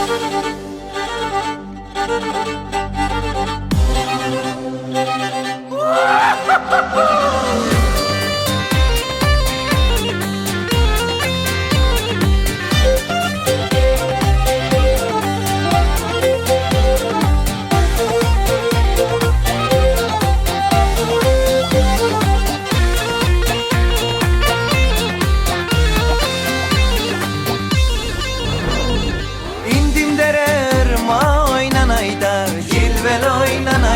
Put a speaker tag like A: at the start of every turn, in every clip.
A: Thank you.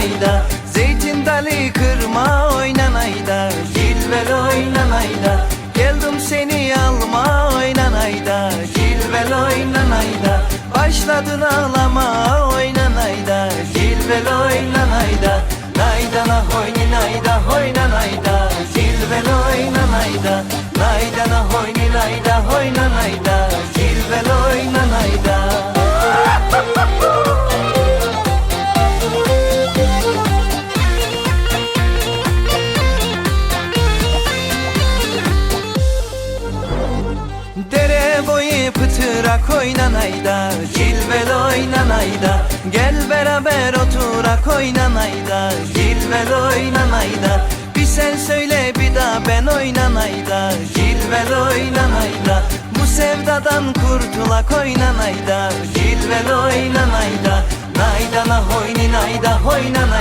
A: Oynanayda. Zeytin dalı kırma oynanayda. Cilvel oynanayda. Geldim seni alma oynanayda. Cilvel oynanayda. Başladın ağlama oynanayda. Cilvel oynanayda. Naydana hoyni nayda hoynanayda Cilvel oynanayda. Naydana hoyni nayda hoynanayda boyu pıtırak oynanayda Cilvel oynanayda Gel beraber oturak oynanayda Cilvel oynanayda Bir sen söyle bir daha ben oynanayda Cilvel oynanayda Bu sevdadan kurtulak oynanayda Cilvel oynanayda Naydana hoyni nayda hoynanayda